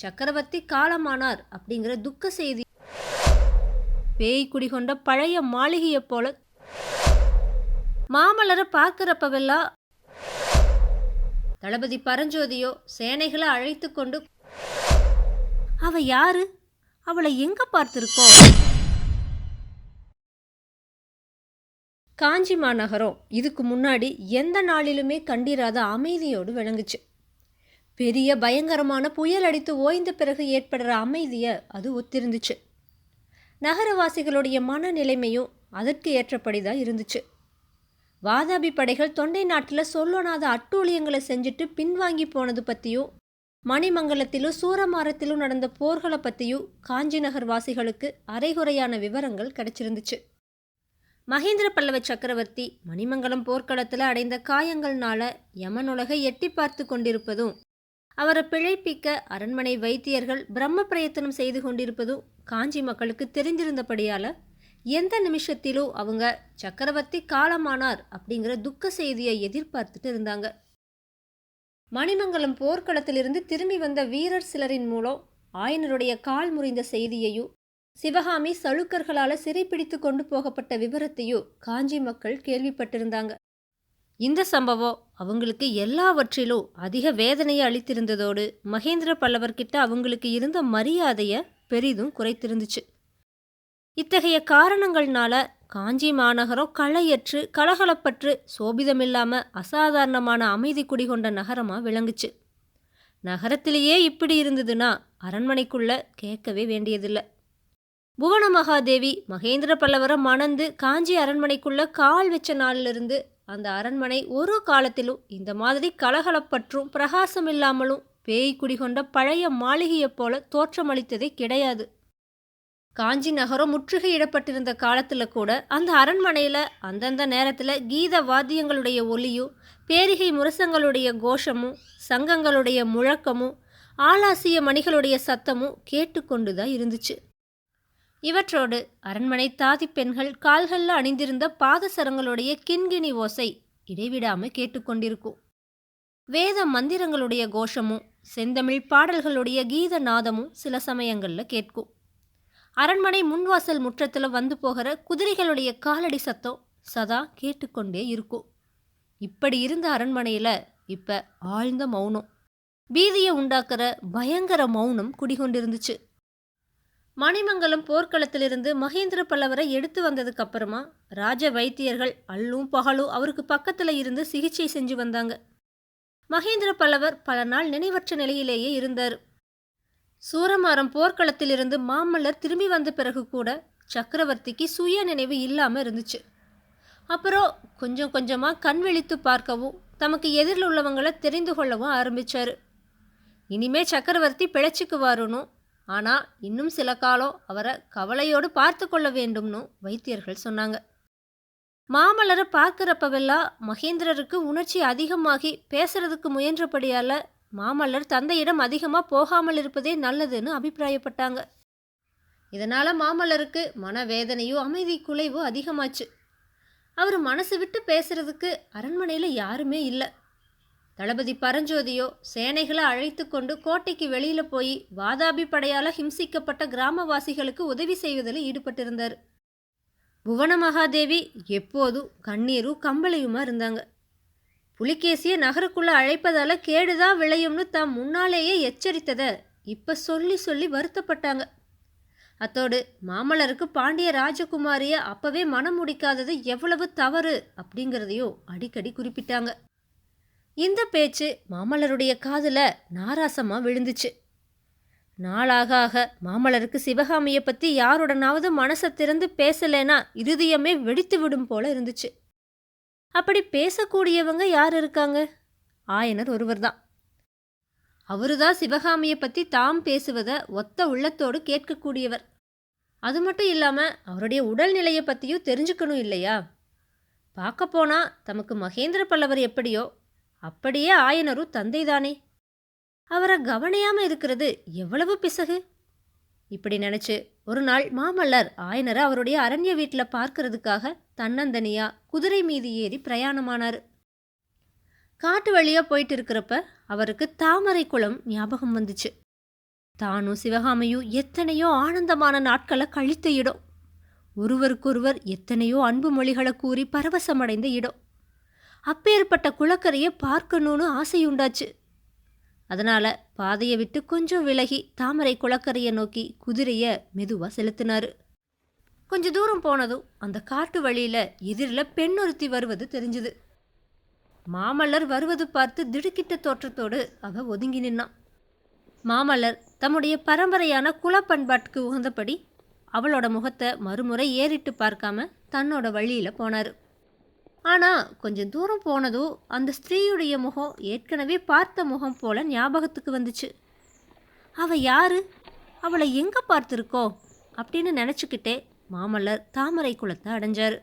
சக்கரவர்த்தி காலமானார் அப்படிங்கிற துக்க செய்தி. பேய் குடிகொண்ட பழைய மாளிகையைப் போல மாமல்லரை பார்க்கிறப்பவெல்லாம் தளபதி பரஞ்சோதியோ சேனைகளை அழைத்து கொண்டு அவ யாரு? அவளை எங்க பார்த்திருக்கோம்? காஞ்சி மாநகரம் இதுக்கு முன்னாடி எந்த நாளிலுமே கண்டிராத அமைதியோடு விளங்குச்சு. பெரிய பயங்கரமான புயல் அடித்து ஓய்ந்த பிறகு ஏற்படுற அமைதியை அது ஒத்திருந்துச்சு. நகரவாசிகளுடைய மனநிலைமையும் அதற்கு ஏற்றபடி தான் இருந்துச்சு. வாதாபி படைகள் தொண்டை நாட்டில் சொல்லொணாத அட்டூழியங்களை செஞ்சுட்டு பின்வாங்கி போனது பற்றியும் மணிமங்கலத்திலும் சூரமாரத்திலும் நடந்த போர்களை பற்றியும் காஞ்சி நகர் வாசிகளுக்கு அரைகுறையான விவரங்கள் கிடைச்சிருந்துச்சு. மகேந்திர பல்லவ சக்கரவர்த்தி மணிமங்கலம் போர்க்களத்தில் அடைந்த காயங்கள்னால யமனுலகை எட்டி பார்த்து கொண்டிருப்பதும் அவரை பிழைப்பிக்க அரண்மனை வைத்தியர்கள் பிரம்ம பிரயத்தனம் செய்து கொண்டிருப்பதும் காஞ்சி மக்களுக்கு தெரிந்திருந்தபடியால் எந்த நிமிஷத்திலும் அவங்க சக்கரவர்த்தி காலமானார் அப்படிங்கிற துக்க செய்தியை எதிர்பார்த்துட்டு இருந்தாங்க. மணிமங்கலம் போர்க்களத்திலிருந்து திரும்பி வந்த வீரர் சிலரின் மூலம் ஆயனருடைய கால் முறிந்த செய்தியையும் சிவகாமி சளுக்கர்களால் சிறைப்பிடித்து கொண்டு போகப்பட்ட விவரத்தையும் காஞ்சி மக்கள் கேள்விப்பட்டிருந்தாங்க. இந்த சம்பவம் அவங்களுக்கு எல்லாவற்றிலும் அதிக வேதனையை அளித்திருந்ததோடு மகேந்திர பல்லவர்கிட்ட அவங்களுக்கு இருந்த மரியாதையை பெரிதும் குறைத்திருந்துச்சு. இத்தகைய காரணங்கள்னால காஞ்சி மாநகரம் களையற்று கலகலப்பற்று சோபிதமில்லாம அசாதாரணமான அமைதி குடிகொண்ட நகரமாக விளங்குச்சு. நகரத்திலேயே இப்படி இருந்ததுன்னா அரண்மனைக்குள்ள கேட்கவே வேண்டியதில்லை. புவன மகாதேவி மகேந்திர பல்லவரை மணந்து காஞ்சி அரண்மனைக்குள்ள கால் வச்ச நாளிலிருந்து அந்த அரண்மனை ஒரு காலத்திலும் இந்த மாதிரி கலகலப்பற்றும் பிரகாசம் இல்லாமலும் பேய் குடிகொண்ட பழைய மாளிகையைப் போல தோற்றமளித்ததே கிடையாது. காஞ்சி நகரம் முற்றுகையிடப்பட்டிருந்த காலத்தில் கூட அந்த அரண்மனையில் அந்தந்த நேரத்தில் கீத வாத்தியங்களுடைய ஒலியும் பேரிகை முரசங்களுடைய கோஷமும் சங்கங்களுடைய முழக்கமும் ஆலாசிய மணிகளுடைய சத்தமும் கேட்டுக்கொண்டு தான் இருந்துச்சு. இவற்றோடு அரண்மனை தாதி பெண்கள் கால்களில் அணிந்திருந்த பாதசரங்களுடைய கிண்கிணி ஓசை இடைவிடாமல் கேட்டுக்கொண்டிருக்கும். வேத மந்திரங்களுடைய கோஷமும் செந்தமிழ் பாடல்களுடைய கீத நாதமும் சில சமயங்களில் கேட்கும். அரண்மனை முன்வாசல் முற்றத்தில் வந்து போகிற குதிரைகளுடைய காலடி சத்தம் சதா கேட்டுக்கொண்டே இருக்கும். இப்படி இருந்த அரண்மனையில் இப்போ ஆழ்ந்த மௌனம். பீதியை உண்டாக்குற பயங்கர மௌனம் குடிகொண்டிருந்துச்சு. மணிமங்கலம் போர்க்களத்திலிருந்து மகேந்திர பல்லவரை எடுத்து வந்ததுக்கு அப்புறமா ராஜ வைத்தியர்கள் அல்லும் பகலும் அவருக்கு பக்கத்தில் இருந்து சிகிச்சை செஞ்சு வந்தாங்க. மகேந்திர பல்லவர் பல நாள் நினைவற்ற நிலையிலேயே இருந்தார். சூரமாரம் போர்க்களத்திலிருந்து மாமல்லர் திரும்பி வந்த பிறகு கூட சக்கரவர்த்திக்கு சுய நினைவு இல்லாமல் இருந்துச்சு. அப்புறம் கொஞ்சம் கொஞ்சமாக கண் விழித்து பார்க்கவும் தமக்கு எதிரில் உள்ளவங்களை தெரிந்து கொள்ளவும் ஆரம்பித்தார் இனிமே சக்கரவர்த்தி பிழைச்சிக்கு வரணும் ஆனால் இன்னும் சில காலம் அவரை கவலையோடு பார்த்து கொள்ள வேண்டும்னு வைத்தியர்கள் சொன்னாங்க. மாமல்லரை பார்க்குறப்பவெல்லாம் மகேந்திரருக்கு உணர்ச்சி அதிகமாகி பேசுறதுக்கு முயன்றபடியால் மாமல்லர் தந்தையிடம் அதிகமாக போகாமல் இருப்பதே நல்லதுன்னு அபிப்பிராயப்பட்டாங்க. இதனால் மாமல்லருக்கு மனவேதனையோ அமைதி குலைவோ அதிகமாச்சு. அவர் மனசு விட்டு பேசுறதுக்கு அரண்மனையில் யாருமே இல்லை. தளபதி பரஞ்சோதியோ சேனைகளை அழைத்து கொண்டு கோட்டைக்கு வெளியில போய் வாதாபி படையால ஹிம்சிக்கப்பட்ட கிராமவாசிகளுக்கு உதவி செய்வதில் ஈடுபட்டிருந்தார். புவன மகாதேவி எப்போதும் கண்ணீரும் கம்பளையுமா இருந்தாங்க. புலிகேசிய நகருக்குள்ள அழைப்பதால கேடுதான் விளையும்னு தாம் முன்னாலேயே எச்சரித்ததை இப்ப சொல்லி சொல்லி வருத்தப்பட்டாங்க. அத்தோடு மாமல்லருக்கு பாண்டிய ராஜகுமாரிய அப்பவே மனம் முடிக்காதது எவ்வளவு தவறு அப்படிங்கிறதையும் அடிக்கடி குறிப்பிட்டாங்க. இந்த பேச்சு மாமல்லருடைய காதில் நாராசமாக விழுந்துச்சு. நாளாக ஆக மாமல்லருக்கு சிவகாமியை பற்றி யாருடனாவது மனசை திறந்து பேசலைன்னா இருதயமே வெடித்து விடும் போல இருந்துச்சு. அப்படி பேசக்கூடியவங்க யார் இருக்காங்க? ஆயனர் ஒருவர் தான் அவரு தான் சிவகாமியை பற்றி தாம் பேசுவதை ஒத்த உள்ளத்தோடு கேட்கக்கூடியவர். அது மட்டும் இல்லாமல் அவருடைய உடல்நிலையை பற்றியும் தெரிஞ்சுக்கணும் இல்லையா? பார்க்க போனால் தமக்கு மகேந்திர பல்லவர் எப்படியோ அப்படியே ஆயனரும் தந்தைதானே? அவரை கவனியாம இருக்கிறது எவ்வளவு பிசகு? இப்படி நினச்சி ஒரு நாள் மாமல்லர் ஆயனரை அவருடைய அரண்ய வீட்டில் பார்க்கறதுக்காக தன்னந்தனியா குதிரை மீது ஏறி பிரயாணமானார். காட்டு வழியாக போயிட்டு இருக்கிறப்ப அவருக்கு தாமரை குளம் ஞாபகம் வந்துச்சு. தானும் சிவகாமியும் எத்தனையோ ஆனந்தமான நாட்களை கழித்த இடம். ஒருவருக்கொருவர் எத்தனையோ அன்பு மொழிகளை கூறி பரவசமடைந்த இடம். அப்பேற்பட்ட குளக்கரையை பார்க்கணும்னு ஆசையுண்டாச்சு. அதனால் பாதையை விட்டு கொஞ்சம் விலகி தாமரை குளக்கரையை நோக்கி குதிரையை மெதுவாக செலுத்தினார். கொஞ்ச தூரம் போனதும் அந்த காட்டு வழியில் எதிரில் பெண் ஒருத்தி வருவது தெரிஞ்சுது. மாமல்லர் வருவது பார்த்து திடுக்கிட்ட தோற்றத்தோடு அவ ஒதுங்கி நின்னான் மாமல்லர் தம்முடைய பரம்பரையான குலப்பண்பாட்டுக்கு உகந்தபடி அவளோட முகத்தை மறுமுறை ஏறிட்டு பார்க்காம தன்னோட வழியில் போனார். ஆனால் கொஞ்சம் தூரம் போனதும் அந்த ஸ்திரீயுடைய முகம் ஏற்கனவே பார்த்த முகம் போல ஞாபகத்துக்கு வந்துச்சு. அவள் யாரு? அவளை எங்கே பார்த்துருக்கோம்? அப்படின்னு நினச்சிக்கிட்டே மாமல்லர் தாமரை குளத்தை அடைஞ்சாரு.